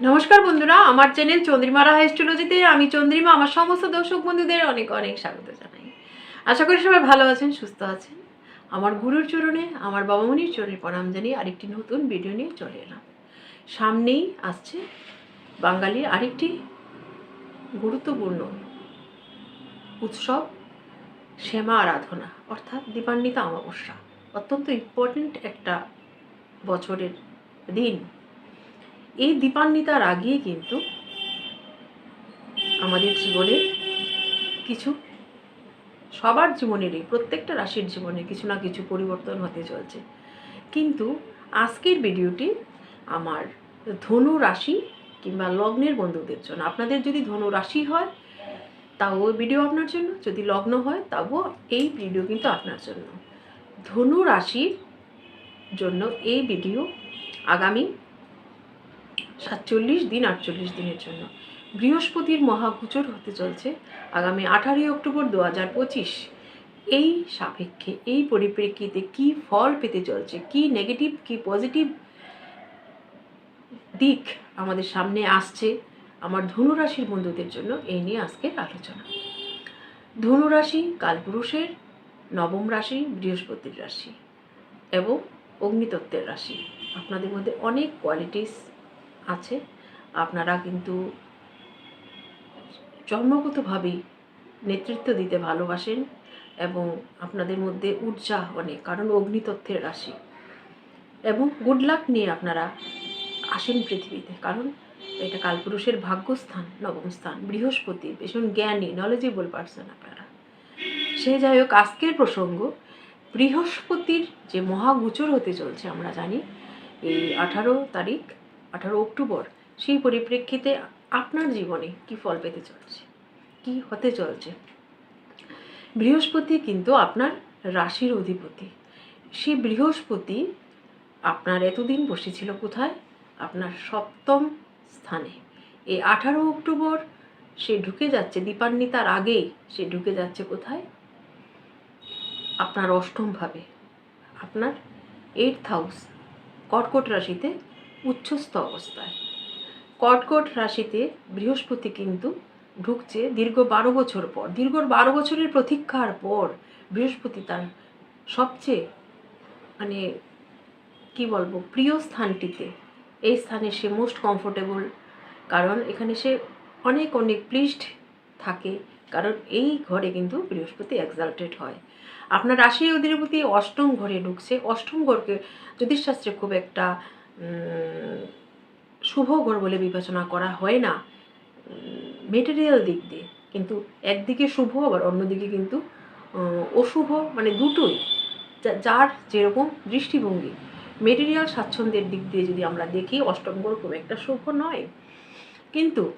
নমস্কার বন্ধুরা, আমার চ্যানেল চন্দ্রিমা চন্দ্রিমারা হাইস্টোলজিতে আমি চন্দ্রিমা, আমার সমস্ত দর্শক বন্ধুদের অনেক অনেক স্বাগত জানাই। আশা করি সবাই ভালো আছেন, সুস্থ আছেন। আমার গুরুর চরণে, আমার বাবা বাবামণির চরণে প্রণাম জানিয়ে আরেকটি নতুন ভিডিও নিয়ে চলে এলাম। সামনেই আসছে বাঙালির আরেকটি গুরুত্বপূর্ণ উৎসব, শ্যামা আরাধনা, অর্থাৎ দীপান্বিতা অমাবস্যা। অত্যন্ত ইম্পর্ট্যান্ট একটা বছরের দিন। এই দীপান্বিতার আগেই কিন্তু আমাদের জীবনে কিছু, সবার জীবনেরই, প্রত্যেকটা রাশির জীবনে কিছু না কিছু পরিবর্তন হতে চলছে। কিন্তু আজকের ভিডিওটি আমার ধনু রাশি কিংবা লগ্নের বন্ধুদের জন্য। আপনাদের যদি ধনু রাশি হয়, তাও ভিডিও আপনার জন্য। যদি লগ্ন হয়, তাও এই ভিডিও কিন্তু আপনার জন্য। ধনু রাশির জন্য এই ভিডিও আগামী সাতচল্লিশ দিন, আটচল্লিশ দিনের জন্য। বৃহস্পতির মহাগুচর হতে চলছে আগামী আঠারোই অক্টোবর দু হাজার পঁচিশ। এই সাপেক্ষে, এই পরিপ্রেক্ষিতে কি ফল পেতে চলছে? কি নেগেটিভ কি পজিটিভ দিক আমাদের সামনে আসছে আমার ধনুরাশির বন্ধুদের জন্য? এই নিয়ে আজকের আলোচনা। ধনুরাশি, কালপুরুষের নবম রাশি, বৃহস্পতির রাশি এবং অগ্নিতত্ত্বের রাশি। আপনাদের মধ্যে অনেক কোয়ালিটিস আছে। আপনারা কিন্তু জন্মগতভাবেই নেতৃত্ব দিতে ভালোবাসেন এবং আপনাদের মধ্যে উৎসাহ অনেক, কারণ অগ্নিতত্ত্বের রাশি। এবং গুড লাক নিয়ে আপনারা আসেন পৃথিবীতে, কারণ এটা কালপুরুষের ভাগ্যস্থান, নবম স্থান, বৃহস্পতি, ভীষণ জ্ঞানী নলেজেবল পার্সন আপনারা। সে যাই হোক, আজকের প্রসঙ্গ, বৃহস্পতির যে মহাগুচর হতে চলছে আমরা জানি, এই আঠারো তারিখ আঠারো অক্টোবর, সেই পরিপ্রেক্ষিতে আপনার জীবনে কি ফল পেতে চলছে? কি হতে চলছে? বৃহস্পতি কিন্তু আপনার রাশির অধিপতি। সেই বৃহস্পতি আপনার এতদিন বসেছিল কোথায়? আপনার সপ্তম স্থানে। এই আঠারো অক্টোবর সে ঢুকে যাচ্ছে দীপান্বিতার আগেই সে ঢুকে যাচ্ছে কোথায়? আপনার অষ্টমভাবে আপনার এইট হাউস কর্কট রাশিতে উচ্চস্থ অবস্থায়। কর্কট রাশিতে বৃহস্পতি কিন্তু ঢুকছে দীর্ঘ বারো বছর পর। দীর্ঘ বারো বছরের প্রতীক্ষার পর বৃহস্পতি তার সবচেয়ে মানে কি বলব, প্রিয় স্থানটিতে। এই স্থানে সে মোস্ট কমফোর্টেবল কারণ এখানে সে অনেক অনেক প্লিজড থাকে, কারণ এই ঘরে কিন্তু বৃহস্পতি এক্সাল্টেড হয়। আপনার রাশি অধিপতি অষ্টম ঘরে ঢুকছে। অষ্টম ঘরকে জ্যোতিষশাস্ত্রে খুব একটা শুভ ঘর বলে বিবেচনা করা হয় না। মেটেরিয়াল দিক দিয়ে। কিন্তু একদিকে শুভ, আবার অন্যদিকে কিন্তু অশুভ মানে দুটোই। যার যেরকম দৃষ্টিভঙ্গি। মেটেরিয়াল স্বাচ্ছন্দ্যের দিক দিয়ে যদি আমরা দেখি, অষ্টম ঘর খুব একটা শুভ নয়। কিন্তু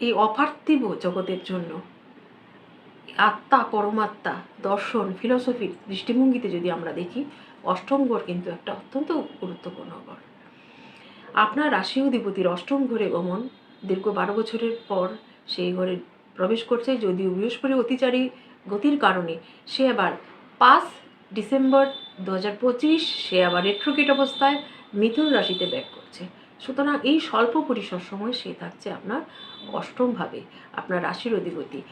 এই অপার্থিব জগতের জন্য, আত্মা, পরমাত্মা, দর্শন ফিলসফির দৃষ্টিভঙ্গিতে যদি আমরা দেখি অষ্টম ঘর কিন্তু একটা অত্যন্ত গুরুত্বপূর্ণ ঘর। আপনার রাশি অধিপতির অষ্টম ঘরে গমন। দীর্ঘ বারো বছরের পর সেই ঘরে প্রবেশ করছে, যদিও বৃহস্পতি অতিচারী গতির কারণে। সে আবার পাঁচ ডিসেম্বর দু হাজার পঁচিশ, সে আবার রেট্রোকেট অবস্থায় মিথুন রাশিতে ব্যাক করছে। সুতরাং এই স্বল্প পরিসর সময় সে থাকছে আপনার অষ্টমভাবে আপনার রাশির অধিপতি।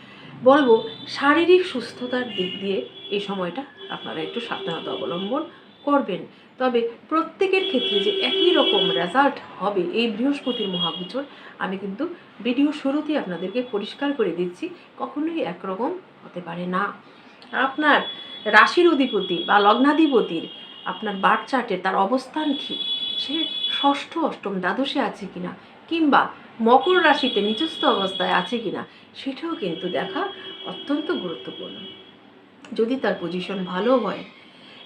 বলব, শারীরিক সুস্থতার দিক দিয়ে এই সময়টা আপনারা একটু সাবধানতা অবলম্বন করবেন। তবে প্রত্যেকের ক্ষেত্রে যে একই রকম রেজাল্ট হবে এই বৃহস্পতির মহাগোচর, আমি কিন্তু ভিডিও শুরুতেই আপনাদেরকে পরিষ্কার করে দিচ্ছি, কখনোই একরকম হতে পারে না। আপনার রাশির অধিপতি বা লগ্নাধিপতির আপনার বার চার্টে তার অবস্থান কী? সে ষষ্ঠ, অষ্টম, দ্বাদশে আছে কিনা? কিংবা মকর রাশিতে নিচস্থ অবস্থায় আছে কিনা সেটাও কিন্তু দেখা অত্যন্ত গুরুত্বপূর্ণ। যদি তার পজিশন ভালো হয়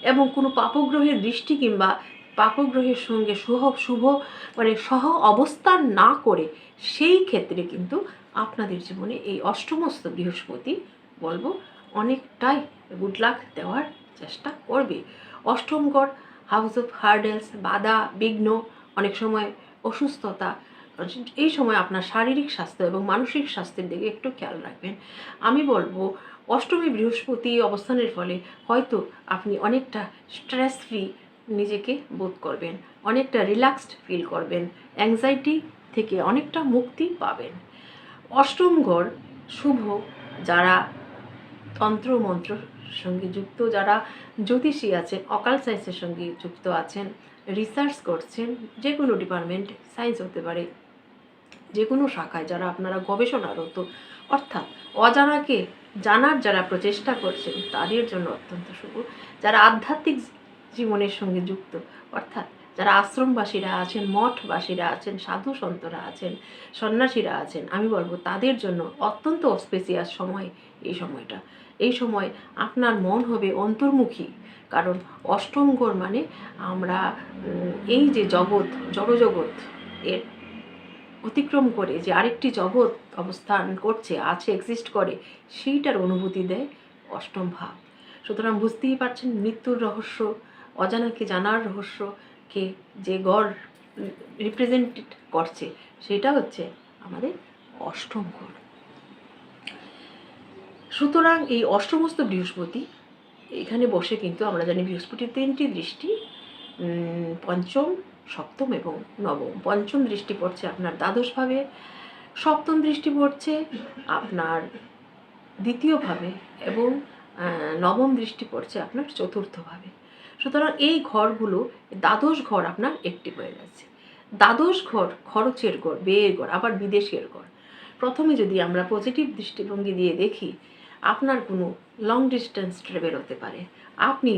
এবং কোনো পাপগ্রহের দৃষ্টি কিংবা পাপগ্রহের সঙ্গে শুভ শুভ মানে সহ অবস্থান না করে সেই ক্ষেত্রে কিন্তু আপনাদের জীবনে এই অষ্টমস্ত বৃহস্পতি বলব অনেকটাই গুড লাক দেওয়ার চেষ্টা করবে। অষ্টমগড় হাউস অফ হার্ডেলস বাধা, বিঘ্ন, অনেক সময় অসুস্থতা এই সময় আপনার শারীরিক স্বাস্থ্য এবং মানসিক স্বাস্থ্যের দিকে একটু খেয়াল রাখবেন। আমি বলব, অষ্টমী, বৃহস্পতি অবস্থানের ফলে হয়তো আপনি অনেকটা স্ট্রেস ফ্রি নিজেকে বোধ করবেন, অনেকটা রিল্যাক্সড ফিল করবেন অ্যাংজাইটি থেকে অনেকটা মুক্তি পাবেন। অষ্টম ঘর শুভ, যারা তন্ত্র মন্ত্র সঙ্গে যুক্ত, যারা জ্যোতিষী আছেন অকাল সায়েন্সের সঙ্গে যুক্ত আছেন রিসার্চ করছেন যে কোনো ডিপার্টমেন্ট সায়েন্স হতে পারে যে কোনো শাখায় যারা আপনারা গবেষণারত, অর্থাৎ অজানাকে জানার যারা প্রচেষ্টা করছেন, তাদের জন্য অত্যন্ত শুভ। যারা আধ্যাত্মিক জীবনের সঙ্গে যুক্ত, অর্থাৎ যারা আশ্রমবাসীরা আছেন, মঠবাসীরা আছেন, সাধু সন্তরা আছেন, সন্ন্যাসীরা আছেন, আমি বলব তাদের জন্য অত্যন্ত অস্পেসিয়াস সময় এই সময়টা। এই সময় আপনার মন হবে অন্তর্মুখী, কারণ অষ্টম ঘর মানে আমরা এই যে জগৎ, জড়জগৎ এর অতিক্রম করে যে আরেকটি জগৎ অবস্থান করছে, আছে এক্সিস্ট করে, সেইটার অনুভূতি দেয় অষ্টম ভাব। সুতরাং বুঝতেই পারছেন মৃত্যুর রহস্য, অজানাকে জানার রহস্যকে যে গড় রিপ্রেজেন্টেড করছে, সেটা হচ্ছে আমাদের অষ্টম ঘর সুতরাং এই অষ্টমস্ত বৃহস্পতি, এখানে বসে কিন্তু আমরা জানি বৃহস্পতির তিনটি দৃষ্টি পঞ্চম সপ্তম এবং নবম। পঞ্চম দৃষ্টি পড়ছে আপনার দ্বাদশভাবে সপ্তম দৃষ্টি পড়ছে আপনার দ্বিতীয়ভাবে এবং নবম দৃষ্টি পড়ছে আপনার চতুর্থভাবে সুতরাং এই ঘরগুলো, দ্বাদশ ঘর আপনার একটি হয়ে গেছে। দ্বাদশ ঘর খরচের ঘর ব্যয়ের ঘর, আবার বিদেশের ঘর। প্রথমে যদি আমরা পজিটিভ দৃষ্টিভঙ্গি দিয়ে দেখি, আপনার কোনো লং ডিস্টেন্স ট্রাভেল হতে পারে। আপনি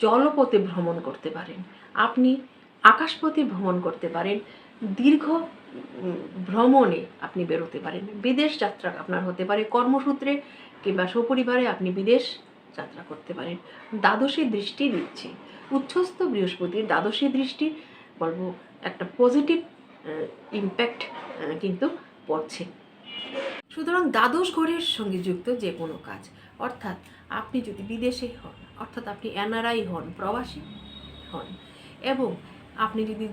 জলপথে ভ্রমণ করতে পারেন। আপনি আকাশপথে ভ্রমণ করতে পারেন, দীর্ঘ ভ্রমণে আপনি বেরোতে পারেন। বিদেশ যাত্রা আপনার হতে পারে, কর্মসূত্রে কিংবা সপরিবারে আপনি বিদেশ যাত্রা করতে পারেন। দ্বাদশী দৃষ্টি দিচ্ছে। উচ্ছ্বস্ত বৃহস্পতির দ্বাদশী দৃষ্টি, বলব, একটা পজিটিভ ইম্প্যাক্ট কিন্তু পড়ছে। সুতরাং দ্বাদশ ঘরের সঙ্গে যুক্ত যে কোনো কাজ, অর্থাৎ আপনি যদি বিদেশে হন, অর্থাৎ আপনি এনআরআই হন, প্রবাসী হন, এবং আপনি যদি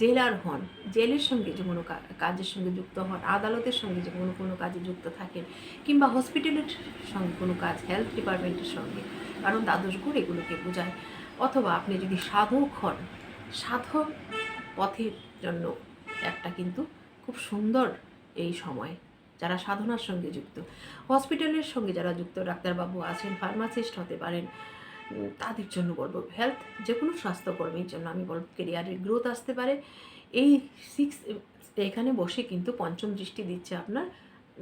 জেলার হন, জেলের সঙ্গে যে কোনো কাজের সঙ্গে যুক্ত হন, আদালতের সঙ্গে যে কোনো কোনো কাজে যুক্ত থাকেন, কিংবা হসপিটালের সঙ্গে কোনো কাজ হেলথ ডিপার্টমেন্টের সঙ্গে, কারণ দ্বাদশ ঘর এগুলোকে বোঝায়। অথবা আপনি যদি সাধক হন, সাধক পথের জন্য একটা কিন্তু খুব সুন্দর এই সময়, যারা সাধনার সঙ্গে যুক্ত। হসপিটালের সঙ্গে যারা যুক্ত ডাক্তারবাবু আছেন ফার্মাসিস্ট হতে পারেন তাদের জন্য বলব হেলথ যে কোনো স্বাস্থ্যকর্মীর জন্য আমি বলব কেরিয়ারের গ্রোথ আসতে পারে। এই সিক্স এখানে বসে কিন্তু পঞ্চম দৃষ্টি দিচ্ছে আপনার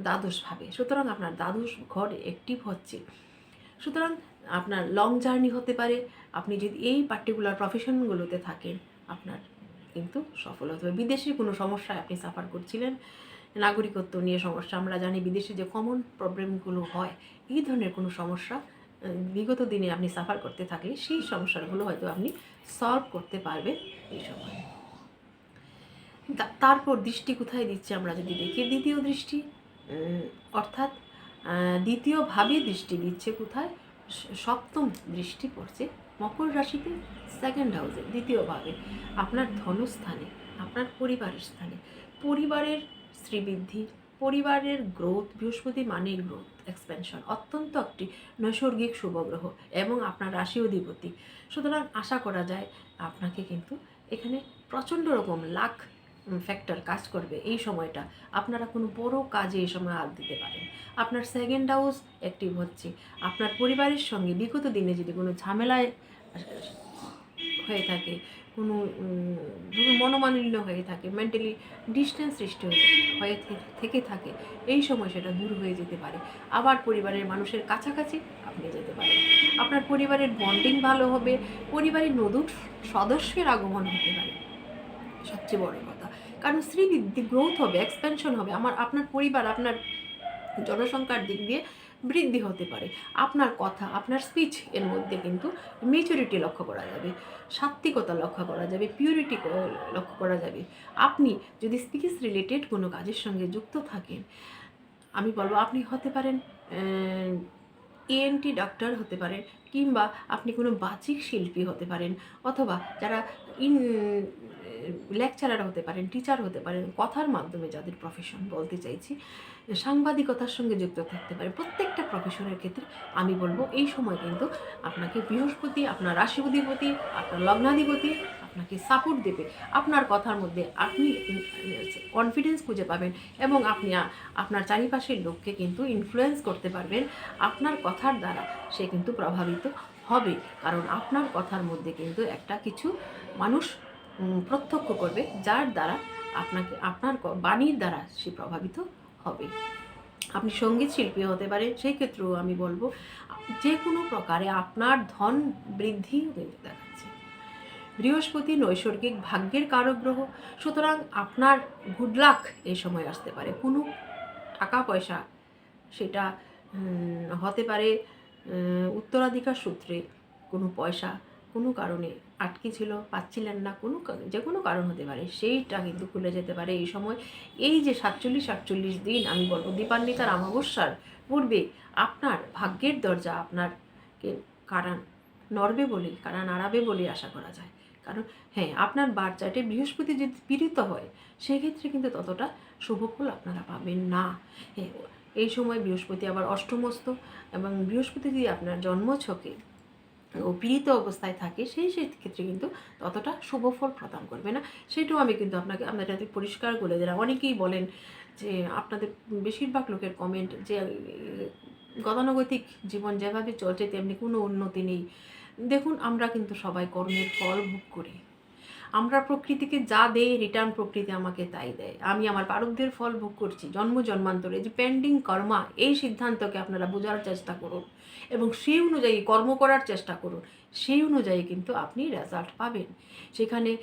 দ্বাদশভাবে। সুতরাং আপনার দ্বাদশ ঘর অ্যাক্টিভ হচ্ছে। সুতরাং আপনার লং জার্নি হতে পারে। আপনি যদি এই পার্টিকুলার প্রফেশনগুলোতে থাকেন, আপনার কিন্তু সফল হতে হবে। বিদেশে কোনো সমস্যায় আপনি সাফার করছিলেন, নাগরিকত্ব নিয়ে সমস্যা, আমরা জানি বিদেশে যে কমন প্রবলেমগুলো হয়, এই ধরনের কোনো সমস্যা বিগত দিনে আপনি সাফার করতে থাকলে সেই সমস্যাগুলো হয়তো আপনি সলভ করতে পারবেন এই সময়। তারপর দৃষ্টি কোথায় দিচ্ছে আমরা যদি দেখি, দ্বিতীয় দৃষ্টি অর্থাৎ দ্বিতীয়ভাবে দৃষ্টি দিচ্ছে কোথায়? সপ্তম দৃষ্টি পড়ছে মকর রাশিতে সেকেন্ড হাউসে দ্বিতীয়ভাবে আপনার ধনস্থানে, আপনার পরিবারের স্থানে। পরিবারের শ্রীবৃদ্ধি পরিবারের গ্রোথ বৃহস্পতি মানে গ্রোথ এক্সপেনশন অত্যন্ত একটি নৈসর্গিক শুভগ্রহ এবং আপনার রাশি অধিপতি। সুতরাং আশা করা যায় আপনাকে কিন্তু এখানে প্রচণ্ড রকম লাখ ফ্যাক্টর কাজ করবে এই সময়টা। আপনারা কোনো বড় কাজে এই সময় হাত দিতে পারেন। আপনার সেকেন্ড হাউস অ্যাক্টিভ হচ্ছে। আপনার পরিবারের সঙ্গে বিগত দিনে যদি কোনো ঝামেলায় হয়ে থাকে কোনো মনোমালিন্য হয়ে থাকে মেন্টালি ডিস্টেন্স সৃষ্টি হয়ে থেকে থাকে এই সময় সেটা দূর হয়ে যেতে পারে। আবার পরিবারের মানুষের কাছাকাছি আপনি যেতে পারেন। আপনার পরিবারের বন্ডিং ভালো হবে, পরিবারের নতুন সদস্যের আগমন হতে পারে। সবচেয়ে বড় কথা। কারণ শ্রীবৃদ্ধি গ্রোথ হবে এক্সপেনশন হবে। আমার, আপনার পরিবার, আপনার জনসংখ্যার দিক দিয়ে বৃদ্ধি হতে পারে। আপনার কথা, আপনার স্পিচ এর মধ্যে কিন্তু মেচুরিটি লক্ষ্য করা যাবে, সাত্ত্বিকতা লক্ষ্য করা যাবে পিউরিটি লক্ষ্য করা যাবে। আপনি যদি স্পিচ রিলেটেড কোনো কাজের সঙ্গে যুক্ত থাকেন, আমি বলব আপনি হতে পারেন এএনটি ডাক্তার হতে পারেন কিংবা আপনি কোনো বাচিক শিল্পী হতে পারেন অথবা যারা ইন লেকচারার হতে পারেন, টিচার হতে পারেন, কথার মাধ্যমে যাদের প্রফেশন বলতে চাইছি, সাংবাদিকতার সঙ্গে যুক্ত থাকতে পারে। প্রত্যেকটা প্রফেশনের ক্ষেত্রে আমি বলব এই সময় কিন্তু আপনাকে বৃহস্পতি, আপনার রাশিপতিপতি আপনার লগ্নাধিপতি আপনাকে সাপোর্ট দেবে। আপনার কথার মধ্যে আপনি কনফিডেন্স খুঁজে পাবেন এবং আপনি আপনার চারিপাশের লোককে কিন্তু ইনফ্লুয়েন্স করতে পারবেন। আপনার কথার দ্বারা সে কিন্তু প্রভাবিত হবে। কারণ আপনার কথার মধ্যে কিন্তু একটা কিছু মানুষ প্রত্যক্ষ করবে, যার দ্বারা আপনাকে, আপনার বাণীর দ্বারা সে প্রভাবিত হবে। আপনি সংগীত শিল্পী হতে পারেন, সেই ক্ষেত্রেও আমি বলব, যে কোনো প্রকারে আপনার ধন বৃদ্ধি দেখাচ্ছে। বৃহস্পতি নৈসর্গিক ভাগ্যের কারক গ্রহ সুতরাং আপনার গুড লাক এই সময় আসতে পারে। কোনো টাকা পয়সা সেটা হতে পারে উত্তরাধিকার সূত্রে কোনো পয়সা, কোনো কারণে আটকে ছিল, পাচ্ছিলেন না, কোনো যে কোনো কারণ হতে পারে, সেইটা কিন্তু খুলে যেতে পারে এই সময়। এই যে সাতচল্লিশ, আটচল্লিশ দিন আমি বলব, দীপান্বিতার অমাবস্যার পূর্বে আপনার ভাগ্যের দরজা আপনারকে কারণ নড়বে বলে কারণ নাড়াবে বলে আশা করা যায়। কারণ হ্যাঁ আপনার বার চার্টে বৃহস্পতি যদি পীড়িত হয়, সেক্ষেত্রে কিন্তু ততটা শুভফল আপনারা পাবেন না। হ্যাঁ এই সময় বৃহস্পতি আবার অষ্টমস্ত এবং বৃহস্পতি যদি আপনার জন্মছকে ও পীড়িত অবস্থায় থাকে, সেই সেই ক্ষেত্রে কিন্তু ততটা শুভ ফল প্রদান করবে না। সেটাও আমি কিন্তু আপনাকে, আপনাদের হাতে পরিষ্কার করে দিলাম। অনেকেই বলেন যে, আপনাদের বেশিরভাগ লোকের কমেন্ট যে, গতানুগতিক জীবন যেভাবে চলছে, তেমনি কোনো উন্নতি নেই। দেখুন, আমরা কিন্তু সবাই কর্মের ফল ভোগ করি। আমরা প্রকৃতিকে যা দেই রিটার্ন প্রকৃতি আমাকে তাই দেয়। আমি আমার পারকদের ফল ভোগ করছি, জন্ম, জন্মান্তরে। যে পেন্ডিং কর্মা, এই সিদ্ধান্তকে আপনারা বোঝার চেষ্টা করুন এবং সেই অনুযায়ী কর্ম করার চেষ্টা করুন। সেই অনুযায়ী কিন্তু আপনি রেজাল্ট পাবেন। সেখানে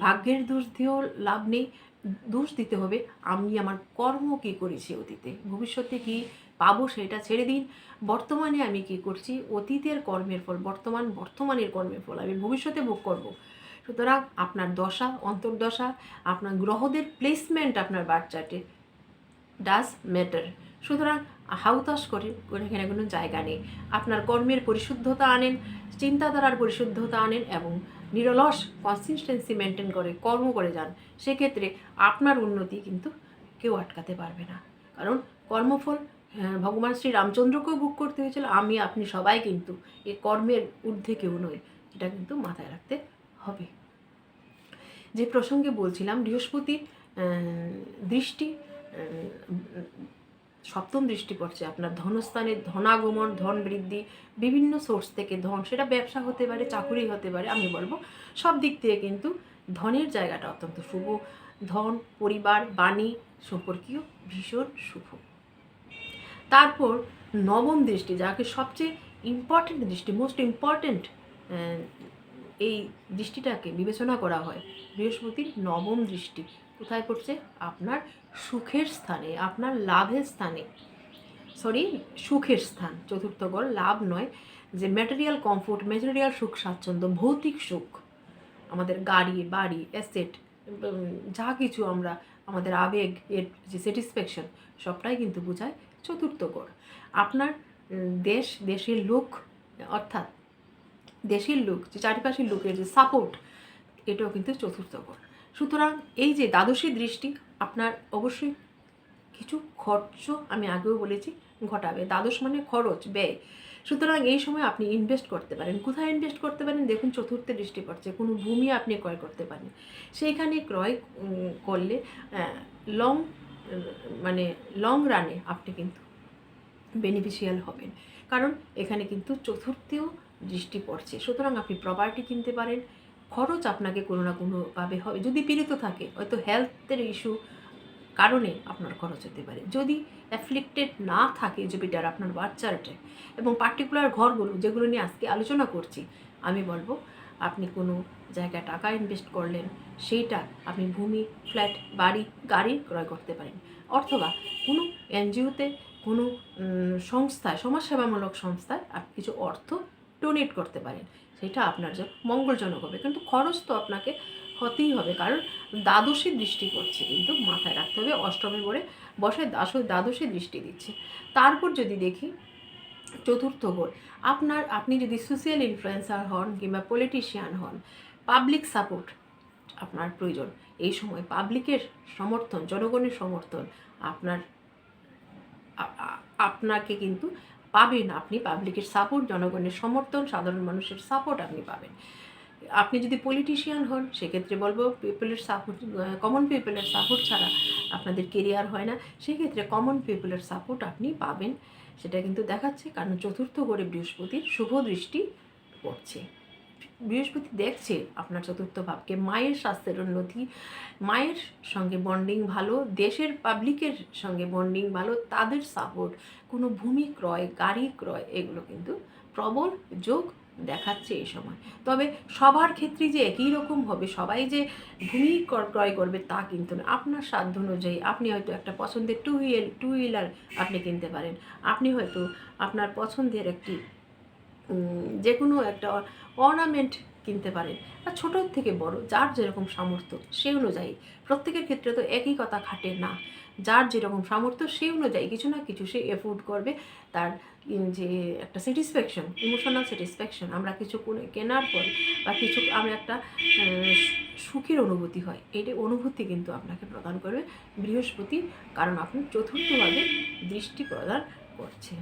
ভাগ্যের দোষ দিয়েও লাভ নেই, দোষ দিতে হবে, আমি আমার কর্ম কী করেছি অতীতে? ভবিষ্যতে কি পাবো সেটা ছেড়ে দিন। বর্তমানে আমি কি করছি? অতীতের কর্মের ফল, বর্তমান, বর্তমানের কর্মের ফল আমি ভবিষ্যতে ভোগ করব। সুতরাং আপনার দশা অন্তর্দশা আপনার গ্রহদের প্লেসমেন্ট আপনার বাচ্চাটে ডাজ ম্যাটার সুতরাং হাউতাস করে এখানে কোনো জায়গা নেই। আপনার কর্মের পরিশুদ্ধতা আনেন চিন্তাধারার পরিশুদ্ধতা আনেন এবং নিরলস কনসিস্টেন্সি মেনটেন করে কর্ম করে যান। সেক্ষেত্রে আপনার উন্নতি কিন্তু কেউ আটকাতে পারবে না। কারণ কর্মফল হ্যাঁ, ভগবান শ্রী রামচন্দ্রকেও বুক করতে হয়েছিল। আমি আপনি সবাই কিন্তু এই কর্মের ঊর্ধ্বে কেউ নই। এটা কিন্তু মাথায় রাখতে হবে। যে প্রসঙ্গে বলছিলাম বৃহস্পতির আহ, দৃষ্টি সপ্তম দৃষ্টি পড়ছে আপনার ধনস্থানে ধনাগমন ধন বৃদ্ধি বিভিন্ন সোর্স থেকে ধন সেটা ব্যবসা হতে পারে চাকুরি হতে পারে আমি বলব সব দিক থেকে কিন্তু ধনের জায়গাটা অত্যন্ত শুভ। ধন পরিবার বাণী সম্পর্কীয় ভীষণ শুভ। তারপর নবম দৃষ্টি যাকে সবচেয়ে ইম্পর্টেন্ট দৃষ্টি মোস্ট ইম্পর্ট্যান্ট এই দৃষ্টিটাকে বিবেচনা করা হয়। বৃহস্পতির নবম দৃষ্টি, কোথায় পড়ছে? আপনার সুখের স্থানে, আপনার লাভের স্থানে। সরি সুখের স্থান, চতুর্থ ঘর লাভ নয়, যে ম্যাটেরিয়াল কমফোর্ট ম্যাটেরিয়াল সুখ, স্বাচ্ছন্দ্য, ভৌতিক সুখ। আমাদের গাড়ি, বাড়ি অ্যাসেট যা কিছু আমরা, আমাদের আবেগ, এর যে স্যাটিসফ্যাকশন সবটাই কিন্তু বোঝায় চতুর্থ গড়। আপনার দেশ, দেশের লোক, অর্থাৎ দেশের লোক, যে চারিপাশের লোকের যে সাপোর্ট এটাও কিন্তু চতুর্থ গড় সুতরাং এই যে দ্বাদশী দৃষ্টি, আপনার অবশ্যই কিছু খরচ আমি আগেও বলেছি, ঘটাবে। দ্বাদশ মানে খরচ, ব্যয়। সুতরাং এই সময় আপনি ইনভেস্ট করতে পারেন। কোথায় ইনভেস্ট করতে পারেন? দেখুন চতুর্থে দৃষ্টি পড়ছে, কোনো ভূমি আপনি ক্রয় করতে পারেন। সেইখানে ক্রয় করলে লং মানে লং রানে আপনি কিন্তু বেনিফিশিয়াল হবেন। কারণ এখানে কিন্তু চতুর্থেও দৃষ্টি পড়ছে। সুতরাং আপনি প্রপার্টি কিনতে পারেন, খরচ আপনাকে কোনো না কোনোভাবে হবে। যদি পীড়িত থাকে, হয়তো হেলথের ইস্যু কারণে আপনার খরচ হতে পারে। যদি অ্যাফ্লিক্টেড না থাকে জুপিটার আপনার বাচ্চারটে এবং পার্টিকুলার ঘরগুলো যেগুলো নিয়ে আজকে আলোচনা করছি, আমি বলব, আপনি কোনো জায়গায় টাকা ইনভেস্ট করলেন, সেইটা আপনি ভূমি ফ্ল্যাট বাড়ি, গাড়ি ক্রয় করতে পারেন। অথবা কোনো এনজিওতে কোনো সংস্থায়, সমাজসেবামূলক সংস্থায় আপনি কিছু অর্থ ডোনেট করতে পারেন। সেটা আপনার জন্য মঙ্গলজনক হবে। কিন্তু খরচ তো আপনাকে হতেই হবে। কারণ দ্বাদশী দৃষ্টি করছে কিন্তু মাথায় রাখতে হবে, অষ্টমী বলে বসে দাস দ্বাদশী দৃষ্টি দিচ্ছে। তারপর যদি দেখি, চতুর্থ গোল আপনার, আপনি যদি সোশ্যাল ইনফ্লুয়েন্সার হন কিংবা পলিটিশিয়ান হন পাবলিক সাপোর্ট আপনার প্রয়োজন। এই সময় পাবলিকের সমর্থন, জনগণের সমর্থন আপনার আপনাকে কিন্তু পাবেন। আপনি পাবলিকের সাপোর্ট, জনগণের সমর্থন, সাধারণ মানুষের সাপোর্ট আপনি পাবেন। আপনি যদি পলিটিশিয়ান হন, সেক্ষেত্রে বলব পিপলের সাপোর্ট, কমন পিপলের সাপোর্ট ছাড়া আপনাদের কেরিয়ার হয় না। সেক্ষেত্রে কমন পিপলের সাপোর্ট আপনি পাবেন। সেটা কিন্তু দেখাচ্ছে, কারণ চতুর্থ করে বৃহস্পতির শুভ দৃষ্টি পড়ছে। বৃহস্পতি দেখছে আপনার চতুর্থ ভাবকে। মায়ের স্বাস্থ্যের উন্নতি, মায়ের সঙ্গে বন্ডিং ভালো, দেশের পাবলিকের সঙ্গে বন্ডিং ভালো, তাদের সাপোর্ট কোনো ভূমি ক্রয়, গাড়ি ক্রয়, এগুলো কিন্তু প্রবল যোগ দেখাচ্ছে এই সময়। তবে সবার ক্ষেত্রে যে একই রকম হবে, সবাই যে ভূমি ক্রয় করবে তা কিন্তু না। আপনার সাধ্য অনুযায়ী আপনি হয়তো একটা পছন্দের টু হুইল টু হুইলার আপনি কিনতে পারেন। আপনি হয়তো আপনার পছন্দের একটি যে কোনো একটা অর্নামেন্ট কিনতে পারেন, বা ছোটোর থেকে বড়, যার যেরকম সামর্থ্য সে অনুযায়ী। প্রত্যেকের ক্ষেত্রে তো একই কথা খাটে না। যার যেরকম সামর্থ্য সেই অনুযায়ী কিছু না কিছু সে এফোর্ড করবে। তার যে একটা স্যাটিসফ্যাকশন ইমোশনাল স্যাটিসফ্যাকশন আমরা কিছু কোনে- কেনার পর বা কিছু আমরা একটা সুখের অনুভূতি হয় এইটা অনুভূতি কিন্তু আপনাকে প্রদান করবে বৃহস্পতি, কারণ আপনি চতুর্থভাবে দৃষ্টি প্রদান করছে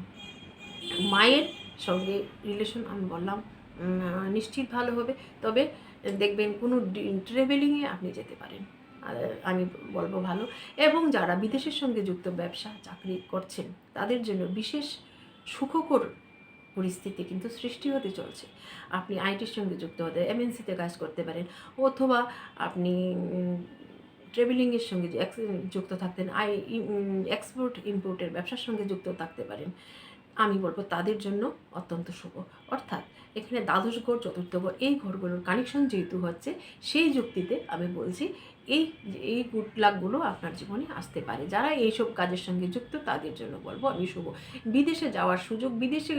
মায়ের সঙ্গে রিলেশন আমি বললাম নিশ্চিত ভালো হবে। তবে দেখবেন কোনো ট্রেভেলিংয়ে আপনি যেতে পারেন। আমি বলব ভালো। এবং যারা বিদেশের সঙ্গে যুক্ত ব্যবসা, চাকরি করছেন, তাদের জন্য বিশেষ সুখকর পরিস্থিতি কিন্তু সৃষ্টি হতে চলছে। আপনি আইটির সঙ্গে যুক্ত হতে এমএনসিতে কাজ করতে পারেন, অথবা আপনি ট্রেভেলিংয়ের সঙ্গে যুক্ত থাকতেন আই এক্সপোর্ট ইম্পোর্টের ব্যবসার সঙ্গে যুক্ত থাকতে পারেন। আমি বলব তাদের জন্য অত্যন্ত শুভ। অর্থাৎ এখানে দ্বাদশ ঘর, চতুর্থ ঘর এই ঘরগুলোর কানেকশন যেহেতু হচ্ছে, সেই যুক্তিতে আমি বলছি এই এই গুড লাকগুলো আপনার জীবনে আসতে পারে। যারা এইসব কাজের সঙ্গে যুক্ত, তাদের জন্য বলব, আমি শুভ। বিদেশে যাওয়ার সুযোগ, বিদেশে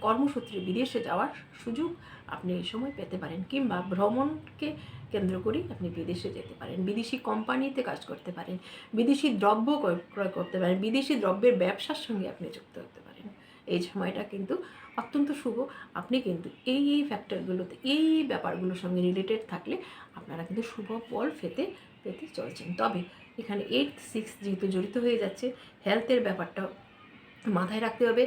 কর্মসূত্রে বিদেশে যাওয়ার সুযোগ আপনি এই সময় পেতে পারেন। কিংবা ভ্রমণকে কেন্দ্র করেই আপনি বিদেশে যেতে পারেন। বিদেশি কোম্পানিতে কাজ করতে পারেন। বিদেশি দ্রব্য ক্রয় ক্রয় করতে পারেন। বিদেশি দ্রব্যের ব্যবসার সঙ্গে আপনি যুক্ত হতে পারেন। এই সময়টা কিন্তু অত্যন্ত শুভ। আপনি কিন্তু এই এই ফ্যাক্টরগুলোতে এই ব্যাপারগুলোর সঙ্গে রিলেটেড থাকলে আপনারা কিন্তু শুভ ফল পেতে পেতে চলছেন। তবে এখানে এইট সিক্স যেহেতু জড়িত হয়ে যাচ্ছে হেলথের ব্যাপারটা মাথায় রাখতে হবে।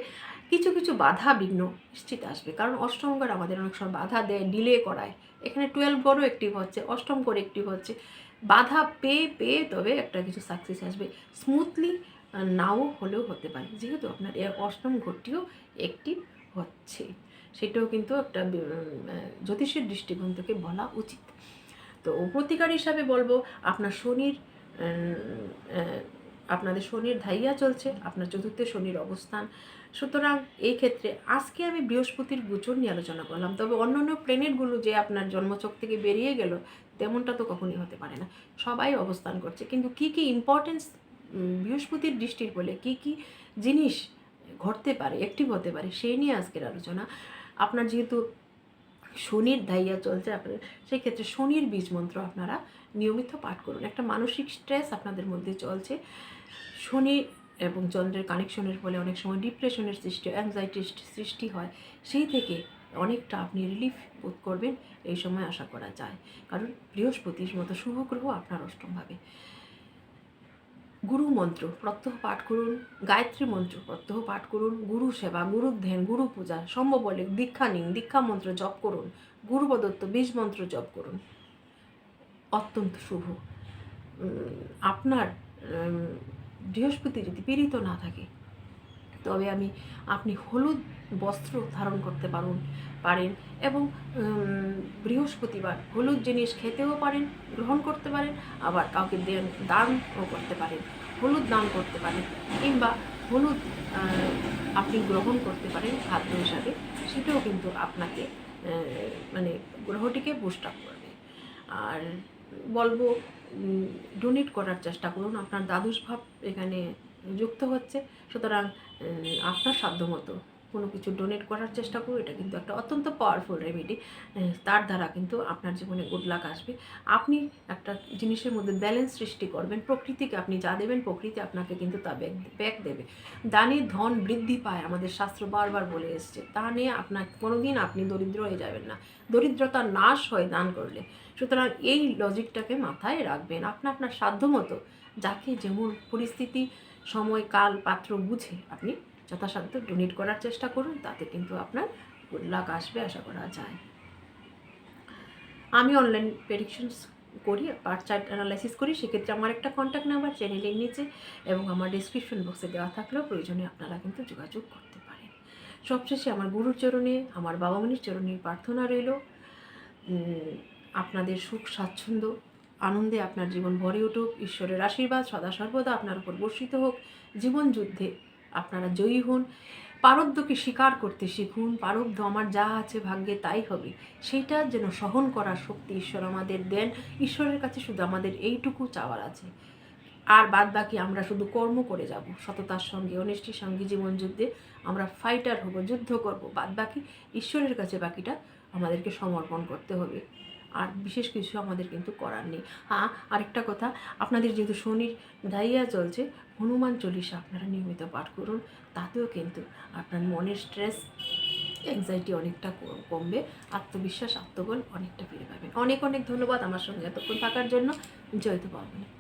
কিছু কিছু বাধা বিঘ্ন নিশ্চিত আসবে। কারণ অষ্টম ঘর আমাদের অনেক সময় বাধা দেয় ডিলে করায়। এখানে টুয়েলভ ঘরও অ্যাক্টিভ হচ্ছে, অষ্টম ঘর অ্যাক্টিভ হচ্ছে। বাধা পেয়ে পেয়ে তবে একটা কিছু সাকসেস আসবে। স্মুথলি নাও হলেও হতে পারে। যেহেতু আপনার এ অষ্টম ঘরটিও অ্যাক্টিভ হচ্ছে, সেটাও কিন্তু একটা জ্যোতিষের দৃষ্টিকোণ থেকে বলা উচিত। তো প্রতিকার হিসাবে বলব, আপনার শনির আপনাদের শনির ধাইয়া চলছে, আপনার চতুর্থে শনির অবস্থান। সুতরাং এই ক্ষেত্রে আজকে আমি বৃহস্পতির গোচর নিয়ে আলোচনা করলাম, তবে অন্য অন্য প্লেনেটগুলো যে আপনার জন্মচক থেকে বেরিয়ে গেল, তেমনটা তো কখনই হতে পারে না। সবাই অবস্থান করছে, কিন্তু কি কি ইম্পর্টেন্স বৃহস্পতির দৃষ্টির বলে কি কি জিনিস ঘটতে পারে অ্যাক্টিভ হতে পারে, সেই নিয়ে আজকের আলোচনা। আপনার যেহেতু শনির দাইয়া চলছে, আপনার সেক্ষেত্রে শনির বীজ মন্ত্র আপনারা নিয়মিত পাঠ করুন। একটা মানসিক স্ট্রেস আপনাদের মধ্যে চলছে। শনি এবং চন্দ্রের কানেকশনের ফলে অনেক সময় ডিপ্রেশনের সৃষ্টি অ্যাংজাইটির সৃষ্টি হয়। সেই থেকে অনেকটা আপনি রিলিফ বোধ করবেন, এই সময় আশা করা যায়। কারণ বৃহস্পতির মতো শুভ গ্রহ আপনার অষ্টমভাবে গুরু মন্ত্র প্রত্যহ পাঠ করুন, গায়ত্রী মন্ত্র প্রত্যহ পাঠ করুন, গুরু সেবা গুরু ধ্যান, গুরু পূজা সম্ভব দীক্ষা নিন, দীক্ষা মন্ত্র জপ করুন, গুরু প্রদত্ত বীজ মন্ত্র জপ করুন। অত্যন্ত শুভ। আপনার বৃহস্পতি যদি পীড়িত না থাকে তবে আমি, আপনি হলুদ বস্ত্র ধারণ করতে পারুন, পারেন এবং বৃহস্পতিবার হলুদ জিনিস খেতেও পারেন, গ্রহণ করতে পারেন, আবার কাউকে দেন, দানও করতে পারেন, হলুদ দান করতে পারেন কিংবা হলুদ আপনি গ্রহণ করতে পারেন খাদ্য হিসাবে, সেটাও কিন্তু আপনাকে মানে গ্রহটিকে বুস্ট আপ করবে। আর বলব ডোনেট করার চেষ্টা করুন, আপনার দ্বাদশ ভাব এখানে যুক্ত হচ্ছে, সুতরাং আপনার সাধ্যমতো কোনো কিছু ডোনেট করার চেষ্টা করুন, এটা কিন্তু একটা অত্যন্ত পাওয়ারফুল রেমেডি তার দ্বারা কিন্তু আপনার জীবনে গুড লাক আসবে। আপনি একটা জিনিসের মধ্যে ব্যালেন্স সৃষ্টি করবেন, প্রকৃতিকে আপনি যা দেবেন, প্রকৃতি আপনাকে কিন্তু তা ব্যাক ব্যাক দেবে। দানে ধন বৃদ্ধি পায়, আমাদের শাস্ত্র বারবার বলে এসছে তা নিয়ে আপনার, কোনোদিন আপনি দরিদ্র হয়ে যাবেন না। দরিদ্রতা নাশ হয় দান করলে। সুতরাং এই লজিকটাকে মাথায় রাখবেন। আপনা আপনার সাধ্য মতো যাকে যেমন পরিস্থিতি সময়, কাল, পাত্র বুঝে আপনি যথাসাধ্য ডোনেট করার চেষ্টা করুন, তাতে কিন্তু আপনার গুড লাক আসবে, আশা করা যায়। আমি অনলাইন প্রেডিকশনস করি পার্ট চার্ট অ্যানালাইসিস করি, সেক্ষেত্রে আমার একটা কন্ট্যাক্ট নাম্বার চ্যানেলের নিচে এবং আমার ডিসক্রিপশন বক্সে দেওয়া থাকলেও প্রয়োজনে আপনারা কিন্তু যোগাযোগ করতে পারেন। সবশেষে আমার গুরুর চরণে, আমার বাবা মনির চরণে প্রার্থনা রইল আপনাদের সুখ, স্বাচ্ছন্দ্য আনন্দে আপনার জীবন ভরে উঠুক, ঈশ্বরের আশীর্বাদ সদা সর্বদা আপনার উপর বর্ষিত হোক। জীবন যুদ্ধে আপনারা জয়ী হন। পারব্ধকে স্বীকার করতে শিখুন। পারব্ধ আমার যা আছে ভাগ্যে তাই হবে। সেইটা যেন সহন করার শক্তি ঈশ্বর আমাদের দেন। ঈশ্বরের কাছে শুধু আমাদের এইটুকু চাওয়ার আছে। আর বাদ বাকি আমরা শুধু কর্ম করে যাব। সততার সঙ্গে, অনিষ্টির সঙ্গে জীবন যুদ্ধে আমরা ফাইটার হব, যুদ্ধ করব। বাদ বাকি ঈশ্বরের কাছে বাকিটা আমাদেরকে সমর্পণ করতে হবে। আর বিশেষ কিছু আমাদের কিন্তু করার নেই। হ্যাঁ আরেকটা কথা, আপনাদের যেহেতু শনির দাইয়া চলছে, হনুমান চল্লিশা আপনারা নিয়মিত পাঠ করুন, তাতেও কিন্তু আপনার মনের স্ট্রেস অ্যাংজাইটি অনেকটা কমবে, আত্মবিশ্বাস, আত্মবল অনেকটা ফিরে পাবেন। অনেক অনেক ধন্যবাদ আমার সঙ্গে এতক্ষণ থাকার জন্য। জয়তু পাবেন